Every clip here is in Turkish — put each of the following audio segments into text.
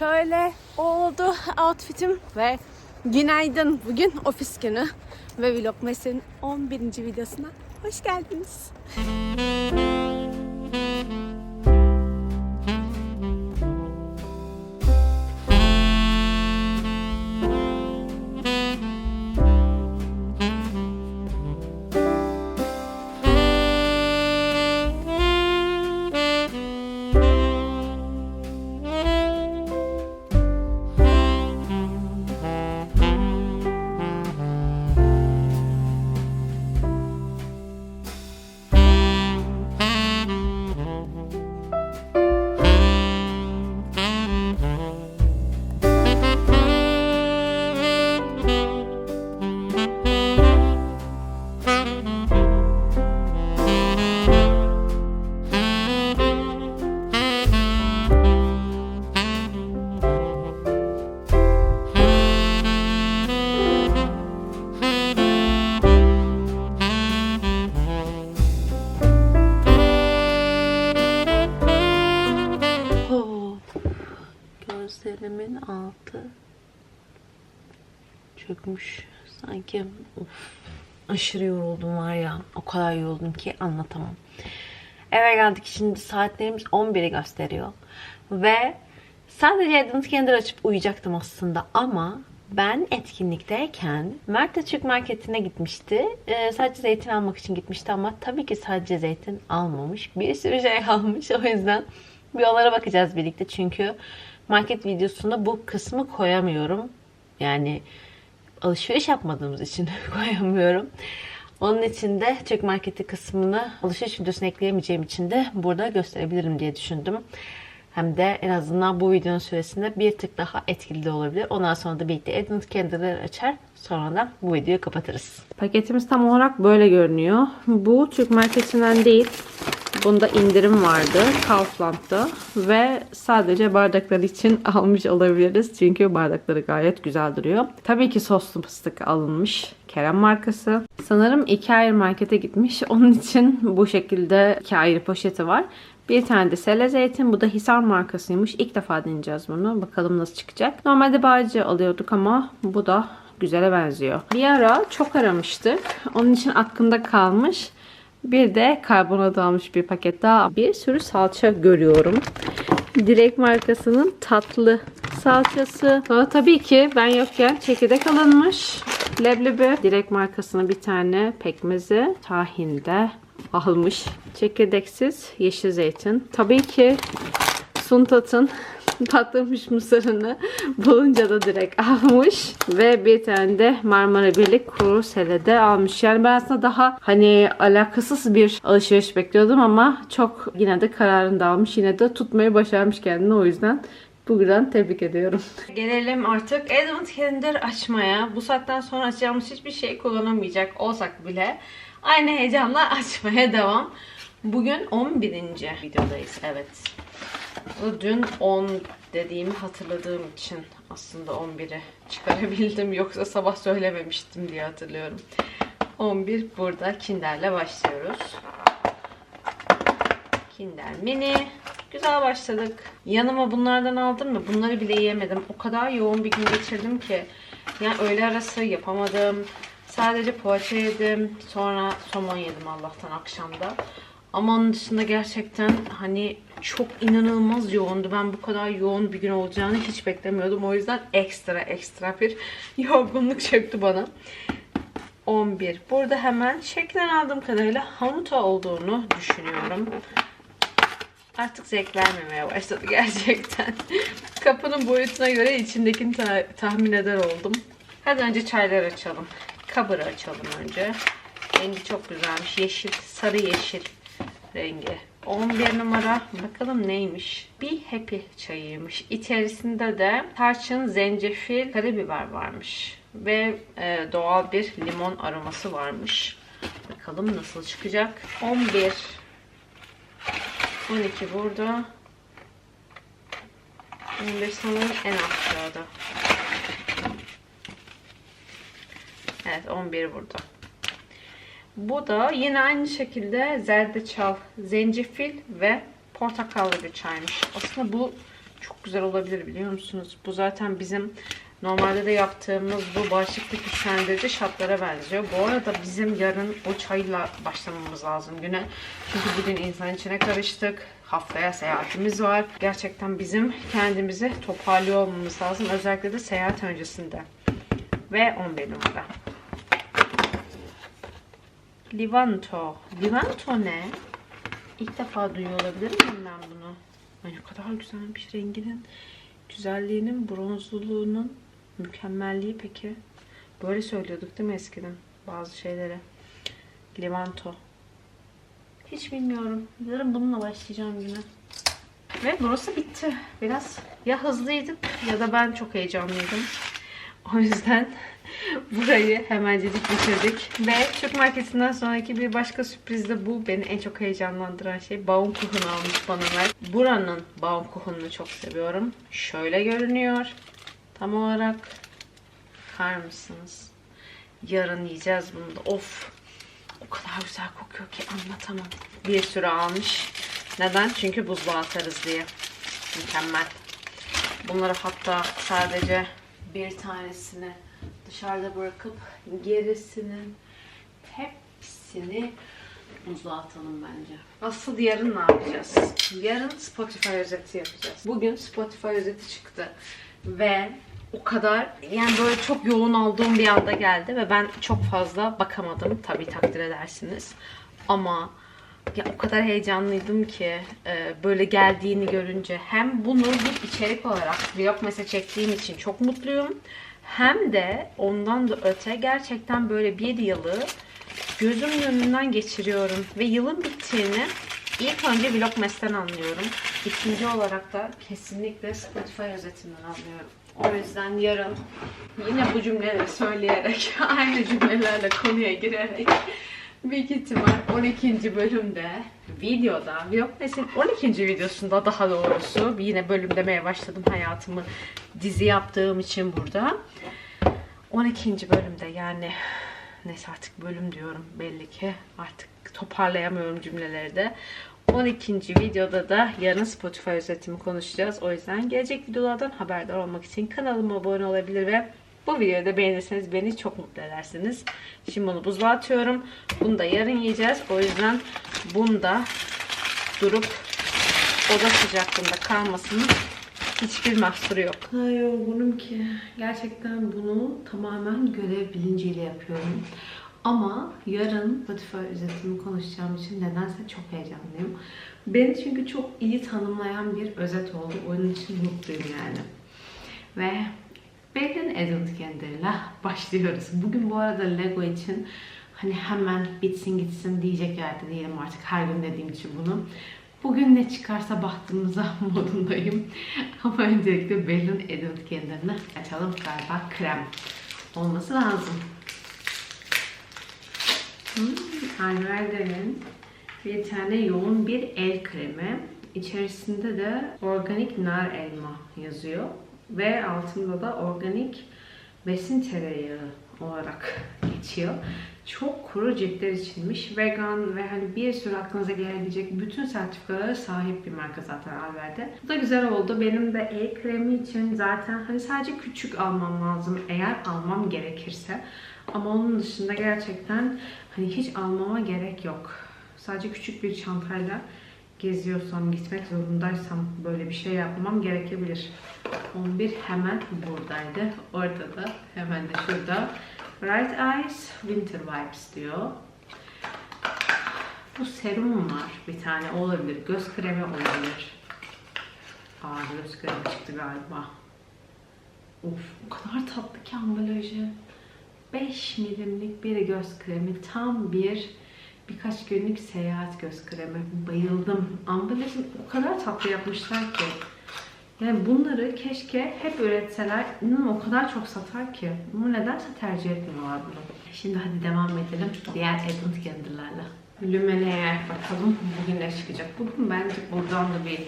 Şöyle oldu outfitim ve günaydın. Bugün ofis günü ve Vlog Mesleği'nin 11. videosuna hoş geldiniz. Çökmüş. Sanki of, aşırı yoruldum var ya. O kadar yoruldum ki anlatamam. Eve geldik şimdi saatlerimiz 11'i gösteriyor. Ve sadece Advent açıp uyuyacaktım aslında ama ben etkinlikteyken Mert Türk marketine gitmişti. Ee, sadece zeytin almak için gitmişti ama tabii ki sadece zeytin almamış. Bir sürü şey almış. O yüzden bir onlara bakacağız birlikte. Çünkü market videosunda bu kısmı koyamıyorum. Yani alışveriş yapmadığımız için koyamıyorum. Onun için de Türk marketi kısmını alışveriş videosuna ekleyemeyeceğim için de burada gösterebilirim diye düşündüm. Hem de en azından bu videonun süresinde bir tık daha etkili de olabilir. Ondan sonra da birlikte Advent kendileri açar. Sonra da bu videoyu kapatırız. Paketimiz tam olarak böyle görünüyor. Bu Türk marketinden değil. Bunda indirim vardı Kaufland'da ve sadece bardaklar için almış olabiliriz. Çünkü bardakları gayet güzel duruyor. Tabii ki soslu fıstık alınmış. Kerem markası. Sanırım iki ayrı markete gitmiş. Onun için bu şekilde iki ayrı poşeti var. Bir tane de sele zeytin. Bu da Hisar markasıymış. İlk defa deneyeceğiz bunu. Bakalım nasıl çıkacak. Normalde bağcı alıyorduk ama bu da güzele benziyor. Bir ara çok aramıştık. Onun için aklımda kalmış. Bir de karbonat almış bir paket daha. Bir sürü salça görüyorum. Dilek markasının tatlı salçası. Sonra tabii ki ben yokken çekirdek alınmış. Leblebi. Dilek markasının bir tane pekmezi. Tahinde almış. Çekirdeksiz yeşil zeytin. Tabii ki Suntat'ın patlamış mısırını bulunca da direkt almış. Ve bir tane de Marmara Birlik kuru selede almış. Yani ben aslında daha hani alakasız bir alışveriş bekliyordum ama çok yine de kararını da almış. Yine de tutmayı başarmış kendini o yüzden. Bugün tebrik ediyorum. Gelelim artık Advent Calendar açmaya. Bu saatten sonra açacağımız hiçbir şey kullanamayacak olsak bile aynı heyecanla açmaya devam. Bugün 11. videodayız. Evet. Dün 10 dediğimi hatırladığım için aslında 11'i çıkarabildim. Yoksa sabah söylememiştim diye hatırlıyorum. 11 burada Kinder'le başlıyoruz. Kinder Mini. Güzel başladık. Yanıma bunlardan aldım mı? Bunları bile yiyemedim. O kadar yoğun bir gün geçirdim ki. Yani öğle arası yapamadım. Sadece poğaça yedim. Sonra somon yedim Allah'tan akşamda. Ama onun dışında gerçekten hani çok inanılmaz yoğundu. Ben bu kadar yoğun bir gün olacağını hiç beklemiyordum. O yüzden ekstra ekstra bir yorgunluk çöktü bana. 11. Burada hemen şeklen aldığım kadarıyla hamuta olduğunu düşünüyorum. Artık zevk vermemeye başladı gerçekten. Kapının boyutuna göre içindekini ta- tahmin eder oldum. Hadi önce çaylar açalım. Kabırı açalım önce. Rengi çok güzelmiş. Yeşil, sarı yeşil rengi. 11 numara. Bakalım neymiş? Bir happy çayıymış. İçerisinde de tarçın, zencefil, karabiber varmış. Ve e, doğal bir limon aroması varmış. Bakalım nasıl çıkacak. 11 12 burada. 15 sanırım en aşağıda. Evet 11 burada. Bu da yine aynı şekilde zerdeçal, zencefil ve portakallı bir çaymış. Aslında bu çok güzel olabilir biliyor musunuz? Bu zaten bizim normalde de yaptığımız bu bağışıklık güçlendirici şatlara benziyor. Bu arada bizim yarın o çayla başlamamız lazım güne. Çünkü bugün insan içine karıştık. Haftaya seyahatimiz var. Gerçekten bizim kendimizi toparlıyor olmamız lazım. Özellikle de seyahat öncesinde. Ve 11 numara. Livanto. Livanto ne? İlk defa duyuyor olabilir miyim ben bunu? Ay ne kadar güzelmiş renginin, güzelliğinin, bronzluluğunun mükemmelliği peki. Böyle söylüyorduk değil mi eskiden bazı şeylere? Levanto. Hiç bilmiyorum. Yarın bununla başlayacağım güne. Ve burası bitti. Biraz ya hızlıydık ya da ben çok heyecanlıydım. O yüzden burayı hemencecik bitirdik. Ve Türk marketinden sonraki bir başka sürpriz de bu. Beni en çok heyecanlandıran şey Baumkuchen almış bana ver. Buranın Baumkuchen'ını çok seviyorum. Şöyle görünüyor. Tam olarak bakar mısınız? Yarın yiyeceğiz bunu da. Of! O kadar güzel kokuyor ki anlatamam. Bir sürü almış. Neden? Çünkü buzluğa atarız diye. Mükemmel. Bunları hatta sadece bir tanesini dışarıda bırakıp gerisinin hepsini buzluğa atalım bence. Asıl yarın ne yapacağız? Yarın Spotify özeti yapacağız. Bugün Spotify özeti çıktı. Ve o kadar yani böyle çok yoğun olduğum bir anda geldi ve ben çok fazla bakamadım. Tabii takdir edersiniz. Ama ya o kadar heyecanlıydım ki e, böyle geldiğini görünce hem bunu bir içerik olarak vlog mesela çektiğim için çok mutluyum. Hem de ondan da öte gerçekten böyle bir yılı gözümün önünden geçiriyorum ve yılın bittiğini ilk önce Vlogmas'ten anlıyorum. İkinci olarak da kesinlikle Spotify özetinden anlıyorum. O yüzden yarın yine bu cümleleri söyleyerek, aynı cümlelerle konuya girerek büyük ihtimal 12. bölümde videoda, Vlogmas'in 12. videosunda daha doğrusu yine bölüm demeye başladım hayatımı dizi yaptığım için burada. 12. bölümde yani neyse artık bölüm diyorum belli ki artık toparlayamıyorum cümleleri de. 12. videoda da yarın Spotify özetimi konuşacağız. O yüzden gelecek videolardan haberdar olmak için kanalıma abone olabilir ve bu videoyu da beğenirseniz beni çok mutlu edersiniz. Şimdi bunu buzluğa atıyorum. Bunu da yarın yiyeceğiz. O yüzden bunda durup oda sıcaklığında kalmasının hiçbir mahsuru yok. Ay yorgunum ki. Gerçekten bunu tamamen görev bilinciyle yapıyorum. Ama yarın Spotify özetimi konuşacağım için nedense çok heyecanlıyım. Beni çünkü çok iyi tanımlayan bir özet oldu. Onun için mutluyum yani. Ve Berlin Adventkalender'la başlıyoruz. Bugün bu arada Lego için hani hemen bitsin gitsin diyecek yerde değilim artık her gün dediğim için bunu. Bugün ne çıkarsa baktığımıza modundayım. Ama öncelikle Berlin Adventkalender'ını açalım. Galiba krem olması lazım. Hmm, Alverde'nin bir tane yoğun bir el kremi. İçerisinde de organik nar elma yazıyor. Ve altında da organik besin tereyağı olarak geçiyor. Çok kuru ciltler içinmiş. Vegan ve hani bir sürü aklınıza gelebilecek bütün sertifikalara sahip bir marka zaten Alverde. Bu da güzel oldu. Benim de el kremi için zaten hani sadece küçük almam lazım eğer almam gerekirse. Ama onun dışında gerçekten hani hiç almama gerek yok. Sadece küçük bir çantayla geziyorsam, gitmek zorundaysam böyle bir şey yapmam gerekebilir. 11 hemen buradaydı. Orada da hemen de şurada. Bright Eyes Winter Vibes diyor. Bu serum var bir tane olabilir. Göz kremi olabilir. Aa göz kremi çıktı galiba. Of o kadar tatlı ki ambalajı. 5 milimlik bir göz kremi. Tam bir birkaç günlük seyahat göz kremi. Bayıldım. Ambalajını o kadar tatlı yapmışlar ki. Yani bunları keşke hep üretseler. İnanın o kadar çok satar ki. Ama nedense tercih etmiyorlar bunu. Şimdi hadi devam edelim diğer Advent Candle'larla. Lümene'ye bakalım bugün ne çıkacak. Bugün bence buradan da bir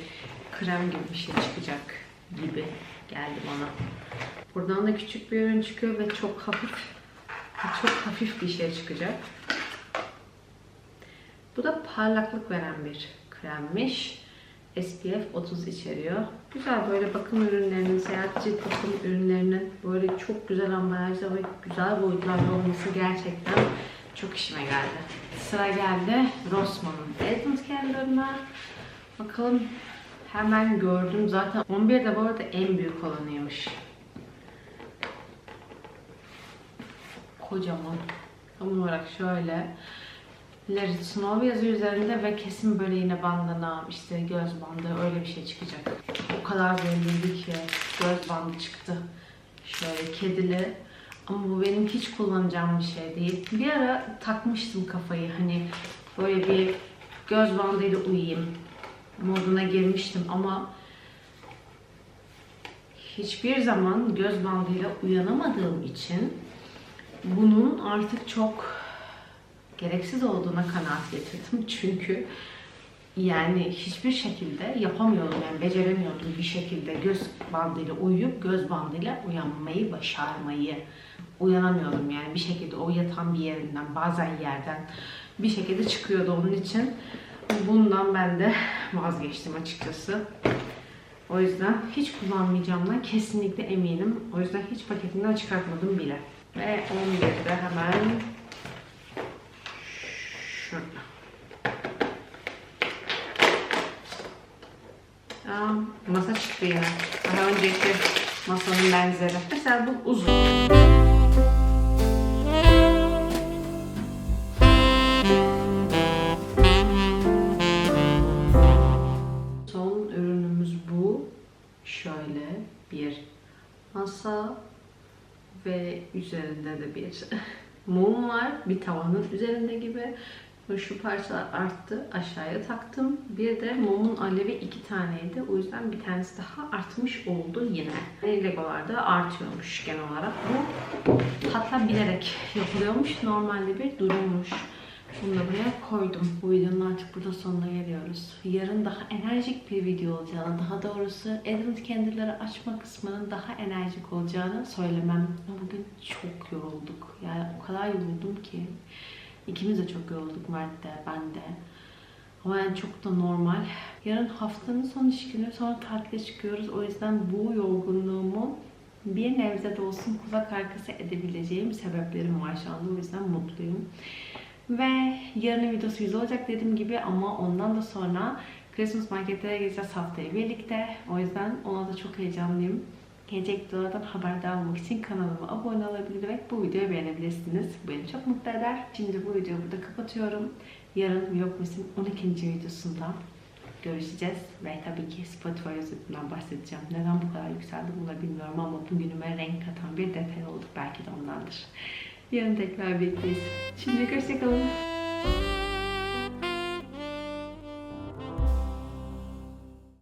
krem gibi bir şey çıkacak gibi geldi bana. Buradan da küçük bir ürün çıkıyor ve çok hafif çok hafif bir şey çıkacak. Bu da parlaklık veren bir kremmiş. SPF 30 içeriyor. Güzel böyle bakım ürünlerinin, seyahatçi bakım ürünlerinin böyle çok güzel ambalajda ve güzel boyutlarda olması gerçekten çok işime geldi. Sıra geldi Rossmann'ın Edmund Kendir'ına. Bakalım hemen gördüm. Zaten 11 de bu arada en büyük olanıymış. Kocaman. Tam olarak şöyle. Larry Snow yazıyor üzerinde ve kesin böyle yine bandana, işte göz bandı öyle bir şey çıkacak. O kadar belliydi ki göz bandı çıktı. Şöyle kedili. Ama bu benim hiç kullanacağım bir şey değil. Bir ara takmıştım kafayı hani böyle bir göz bandıyla uyuyayım moduna girmiştim ama hiçbir zaman göz bandıyla uyanamadığım için bunun artık çok gereksiz olduğuna kanaat getirdim. Çünkü yani hiçbir şekilde yapamıyordum yani beceremiyordum bir şekilde göz bandıyla uyuyup göz bandıyla uyanmayı başarmayı uyanamıyordum yani bir şekilde o yatan bir yerinden bazen yerden bir şekilde çıkıyordu onun için bundan ben de vazgeçtim açıkçası. O yüzden hiç kullanmayacağımdan kesinlikle eminim. O yüzden hiç paketinden çıkartmadım bile. Ve 11'de hemen şurada. Aa, masa çıktı yine. Daha önceki masanın benzeri. Mesela bu uzun. Son ürünümüz bu. Şöyle bir masa ve üzerinde de bir mum var. Bir tavanın üzerinde gibi. Şu parçalar arttı. Aşağıya taktım. Bir de mumun alevi iki taneydi. O yüzden bir tanesi daha artmış oldu yine. Legolarda artıyormuş genel olarak. Bu hatta bilerek yapılıyormuş. Normalde bir durummuş. Bunu da buraya koydum. Bu videonun artık burada sonuna geliyoruz. Yarın daha enerjik bir video olacağını, daha doğrusu Edmund kendileri açma kısmının daha enerjik olacağını söylemem. Bugün çok yorulduk. Yani o kadar yoruldum ki. İkimiz de çok yorulduk Mert de, ben de. Ama yani çok da normal. Yarın haftanın son iş günü sonra tatile çıkıyoruz. O yüzden bu yorgunluğumu bir nebze de olsun kulak arkası edebileceğim sebeplerim var şu anda. O yüzden mutluyum. Ve yarının videosu güzel olacak dediğim gibi ama ondan da sonra Christmas marketlere gideceğiz haftaya birlikte. O yüzden ona da çok heyecanlıyım. Gelecek videolardan haberdar olmak için kanalıma abone olabilir ve bu videoyu beğenebilirsiniz. Bu beni çok mutlu eder. Şimdi bu videoyu burada kapatıyorum. Yarın Vlogmas'ın 12. videosunda görüşeceğiz. Ve tabii ki Spotify üzerinden bahsedeceğim. Neden bu kadar yükseldi bunu bilmiyorum ama bugünüme renk katan bir detay oldu. Belki de ondandır. Yarın tekrar birlikteyiz. Şimdi hoşçakalın.